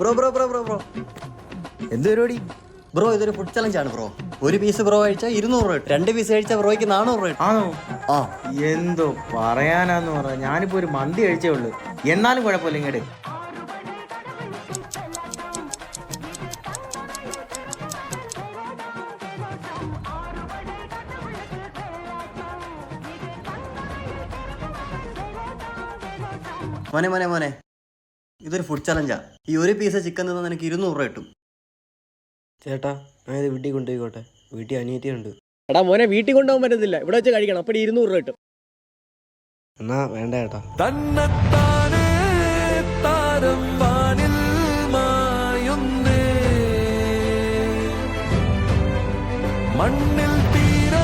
Bro bro bro bro bro എന്ത് പരിപാടി? Bro ഇതൊരു ഫുഡ് ചലഞ്ച് ആണ് ബ്രോ ഒരു പീസ് ബ്രോ കഴിച്ചാൽ ഇരുന്നൂറ് രൂപ രണ്ട് പീസ് കഴിച്ചാൽ ബ്രോയ്ക്ക് നാനൂറ് രൂപ. ആണോ? ആ. എന്തോ പറയാനാന്ന് പറ ഞാനിപ്പോ ഒരു മന്തി കഴിച്ചേ ഉള്ളൂ. എന്നാലും കുഴപ്പമില്ല ഇങ്ങോട്ട് മോനെ മോനെ മോനെ. ഇതൊരു ഫുഡ് ചലഞ്ചാ ഈ ഒരു പീസ് ചിക്കൻ തിന്നാൽ എനിക്ക് ഇരുന്നൂറ് രൂപ കിട്ടും. ചേട്ടാ ഞാൻ ഇത് വീട്ടിൽ കൊണ്ടുപോയിക്കോട്ടെ. വീട്ടിൽ അനിയത്തിയുണ്ട്. എടാ മോനെ വീട്ടിൽ കൊണ്ടുപോകാൻ പറ്റത്തില്ല. ഇവിടെ വെച്ച് കഴിക്കണം. അപ്പം ഇരുന്നൂറ് രൂപ കിട്ടും. എന്നാ വേണ്ട ചേട്ടാ. മായുന്നേ. മണ്ണിൽ തീരാ